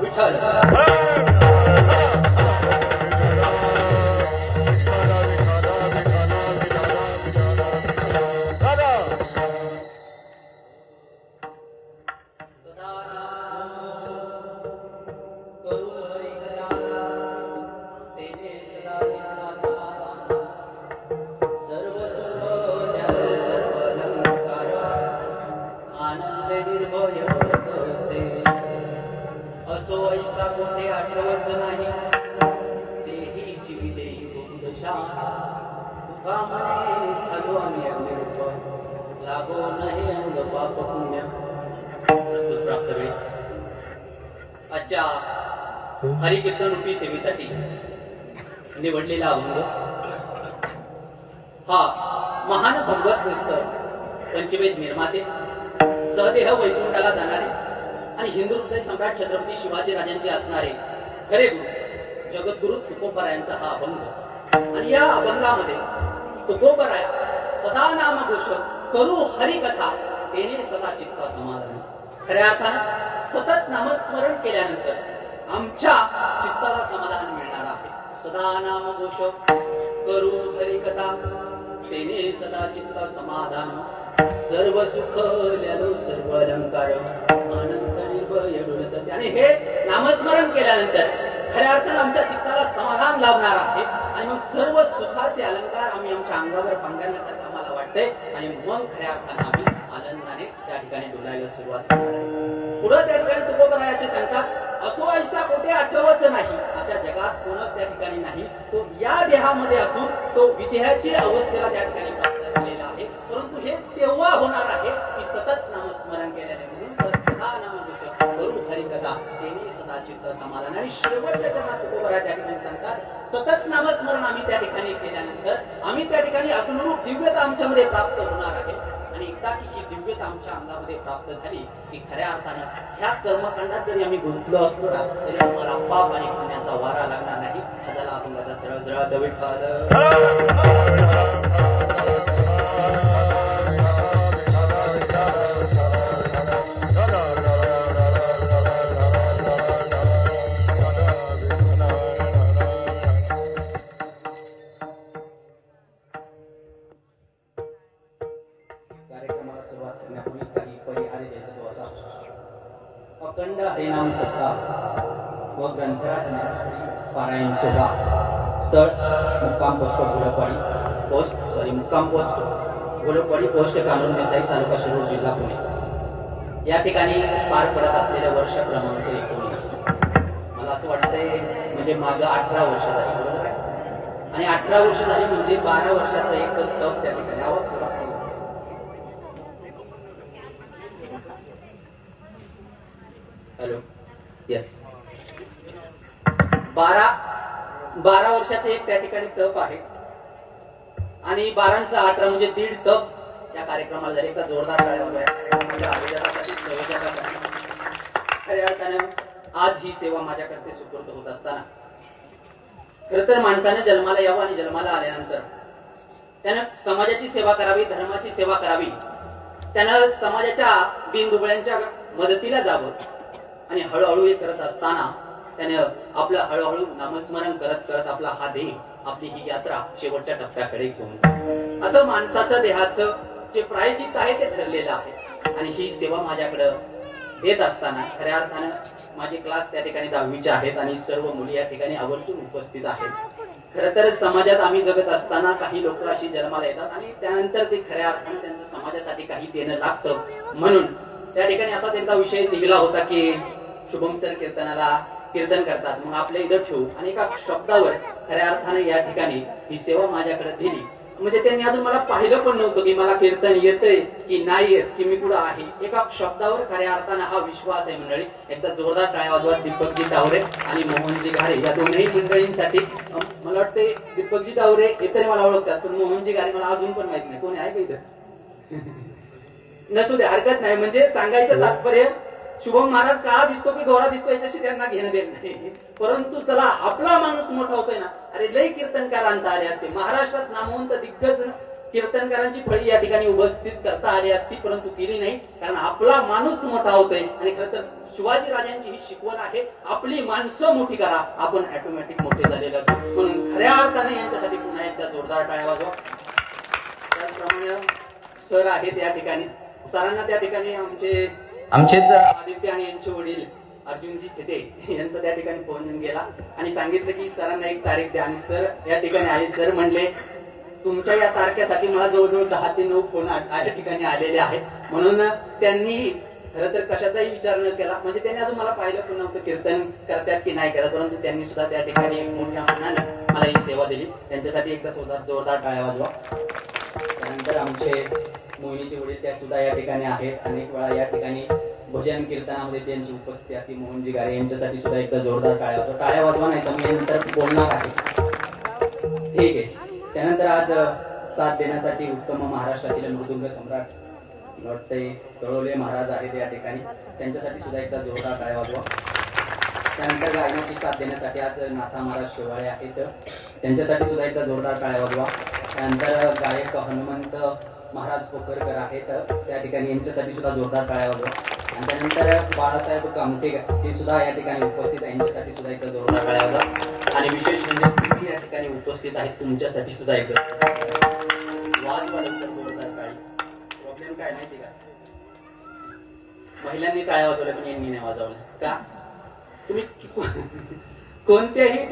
विठ्ठल असो ऐसा कोठे आठवच नाही. तेही जीविते तुका म्हणे झालो आम्ही अग्निरूप लागो नाही अंग पाप पुण्य. प्रस्तुत प्राप्त वेळ आजच्या हरिकीर्तन रूपी सेवेसाठी निवडलेला अभंग हा महान भगवत भक्त निर्माते. सहदेह वैकुंठाला जाणारे आणि हिंदू हृदय सम्राट छत्रपती शिवाजी राजांचे असणारे खरे गुरु जगद्गुरु तुकोबरायांचा हा अभंग. आणि या अभंगामध्ये तुकोबराय सदा नाम घोष करू हरिकथा तेने सदा चित्ता समाधान. खऱ्या अर्थानं सतत नामस्मरण केल्यानंतर आमच्या चित्ताला समाधान मिळणार आहे. सदा नाम घोष करू हरिकथा तेने सदा चित्ता समाधान. सर्व सुख ल्यालो सर्व अलंकार आणि हे नामस्मरण केल्यानंतर खऱ्या अर्थानं आमच्या चित्ताला समाधान लाभणार आहे. आणि मग सर्व सुखाचे अलंकार आम्ही आमच्या अंगावर पांघरण्यासारखं आम्हाला वाटतंय. आणि मग खऱ्या अर्थानं आम्ही आनंदाने त्या ठिकाणी डोलायला सुरुवात पुढं त्या ठिकाणी तुकोबराय असे सांगतात असो ऐसा कुठे आठवच नाही. अशा जगात कोणच त्या ठिकाणी नाही. तो या देहामध्ये असून तो विदेहाची अवस्थेला त्या ठिकाणी परंतु हे तेव्हा होणार आहे. की सतत नामस्मरण केल्याने म्हणून सदा करू तेने सदा चित्त समाधान आणि शेवटच्या चरणात त्या ठिकाणी सांगतात सतत नामस्मरण आम्ही त्या ठिकाणी केल्यानंतर आम्ही त्या ठिकाणी अग्नरूप दिव्यता आमच्यामध्ये प्राप्त होणार आहे. आणि एकदा की ही दिव्यता आमच्या अंगामध्ये प्राप्त झाली की खऱ्या अर्थानं ह्या कर्मकांडात जरी आम्ही गुंतलो असलो ना तरी आम्हाला पाप आणि पुण्याचा वारा लागणार नाही. हजाला झाला सरळ सरळ विठ्ठल सुरुवात करण्यापूर्वी काही परिहार द्यायचा तो असा अखंड हरिनाम सत्ता व ग्रंथराज पारायण सोहळा स्थळ मुक्काम पोस्ट घोलपवाडी पोस्ट सॉरी मुक्काम पोस्ट घोलपवाडी पोस्ट कानून मिसाई तालुका शिरूर जिल्हा पुणे. या ठिकाणी पार पडत असलेल्या वर्ष क्रमांक एकोणीस. मला असं वाटतंय म्हणजे मागं अठरा वर्ष झाली बरोबर आहे? आणि अठरा वर्ष झाली म्हणजे बारा वर्षाचा एक तप त्या ठिकाणी आवाज बारा बारा वर्षाचे एक त्या ठिकाणी तप आहे. आणि बारांचा अठरा म्हणजे दीड तप या कार्यक्रमाला झाले का जोरदार खऱ्या अर्थानं आज ही सेवा माझ्याकडे सुपूर्द होत असताना. खर तर माणसाने जन्माला यावं आणि जन्माला आल्यानंतर त्यानं समाजाची सेवा करावी धर्माची सेवा करावी. त्यानं समाजाच्या बिनदुबळ्यांच्या मदतीला जावं. आणि हळूहळू हे करत असताना त्याने आपलं हळूहळू नामस्मरण करत करत आपला हा देह आपली ही यात्रा शेवटच्या टप्प्याकडे घेऊन असं माणसाचं देहाचं जे प्रायचित्त आहे ते ठरलेलं आहे. आणि ही सेवा माझ्याकडं देत असताना खऱ्या अर्थानं माझे क्लास त्या ठिकाणी दहावीचे आहेत आणि सर्व मुली या ठिकाणी आवर्जून उपस्थित आहेत. खर तर समाजात आम्ही जगत असताना काही लोक अशी जन्माला येतात आणि त्यानंतर ते खऱ्या अर्थाने त्यांचं समाजासाठी काही देणं लागतं. म्हणून त्या ठिकाणी असा त्यांचा विषय निघला होता की शुभम सर कीर्तनाला कीर्तन करतात. मग आपल्या इथं ठेवू आणि एका शब्दावर खऱ्या अर्थाने या ठिकाणी ही सेवा माझ्याकडे दिली. म्हणजे त्यांनी अजून मला पाहिलं पण नव्हतं की मला कीर्तन येतंय की नाही येत की मी कुठं आहे. एका शब्दावर खऱ्या अर्थानं हा विश्वास आहे मंडळी. एकदा जोरदार टाळ्या वाजवा दीपकजी टावरे आणि मोहनजी घारे. या दोनही मंडळींसाठी मला वाटते दीपकजी टावरे इतर मला ओळखतात पण मोहनजी घारे मला अजून पण माहीत नाही. कोणी आहे का इथं? नसू दे हरकत नाही. म्हणजे सांगायचं तात्पर्य शुभम महाराज काळा दिसतो की गोरा दिसतो याच्याशी त्यांना घेणं देत नाही. परंतु चला आपला माणूस मोठा होतोय ना अरे लय कीर्तनकार आणता आले असते. महाराष्ट्रात नामवंत दिग्गज कीर्तनकारांची फळी या ठिकाणी उपस्थित करता आली असती परंतु केली नाही कारण आपला माणूस मोठा होतोय. आणि खरं तर शिवाजी राजांची ही शिकवण आहे आपली माणसं मोठी करा. आपण ऑटोमॅटिक मोठे झालेले असतो म्हणून खऱ्या अर्थाने यांच्यासाठी पुन्हा एकदा जोरदार टाळ्या वाजवा. त्याचप्रमाणे सर आहेत या ठिकाणी. सरांना त्या ठिकाणी आमचे आमचेच आदित्य आणि यांचे वडील अर्जुनजी खेते यांचा त्या ठिकाणी फोन येऊन गेला आणि सांगितलं की सरांना एक तारीख द्या. आणि सर या ठिकाणी आले. सर म्हणले तुमच्या या तारखेसाठी मला जवळजवळ दहा ते नऊ फोन या ठिकाणी आलेले आहेत. म्हणून त्यांनी खरं तर कशाचाही विचार न केला. म्हणजे त्यांनी अजून मला पाहिलं पण नव्हतं कीर्तन करतात की नाही करत. परंतु त्यांनी सुद्धा त्या ठिकाणी मोठ्या मनाने मला ही सेवा दिली. त्यांच्यासाठी एकदा जोरदार जोरदार टाळ्या वाजवा. त्यानंतर आमचे मोहिनीचे वडील त्या सुद्धा या ठिकाणी आहेत. अनेक वेळा या ठिकाणी भजन कीर्तनामध्ये त्यांची उपस्थिती असते. मोहनजी गारे यांच्यासाठी सुद्धा एकदा जोरदार टाळ्या वाजवा. टाळ्या वाजवा नाही तर मी नंतर बोलणार आहे. ठीक आहे. त्यानंतर आज साथ देण्यासाठी उत्तम महाराष्ट्रातील मृदुंग सम्राट वाटतंय तळोले महाराज आहेत या ठिकाणी. त्यांच्यासाठी सुद्धा एकदा जोरदार टाळ्या वाजवा. त्यानंतर गायनाची साथ देण्यासाठी आज नाथा महाराज शेवाळे आहेत. त्यांच्यासाठी सुद्धा एकदा जोरदार टाळ्या वाजवा. त्यानंतर गायक हनुमंत महाराज पोखरकर आहेत. त्या ठिकाणी यांच्यासाठी सुद्धा जोरदार टाळ्या वाजवा. आणि त्यानंतर बाळासाहेब कामटे हे सुद्धा या ठिकाणी उपस्थित आहे यांच्यासाठी सुद्धा एक जोरदार टाळ्या वाजवा. आणि विशेष म्हणजे तुम्ही या ठिकाणी उपस्थित आहेत. तुमच्यासाठी सुद्धा एक वाजवा. जोरदार टाळी. प्रॉब्लेम काय माहिती का? महिलांनी टाळ्या वाजवल्या पण यांनी नाही वाजवल्या. का? तुम्ही कोणत्याही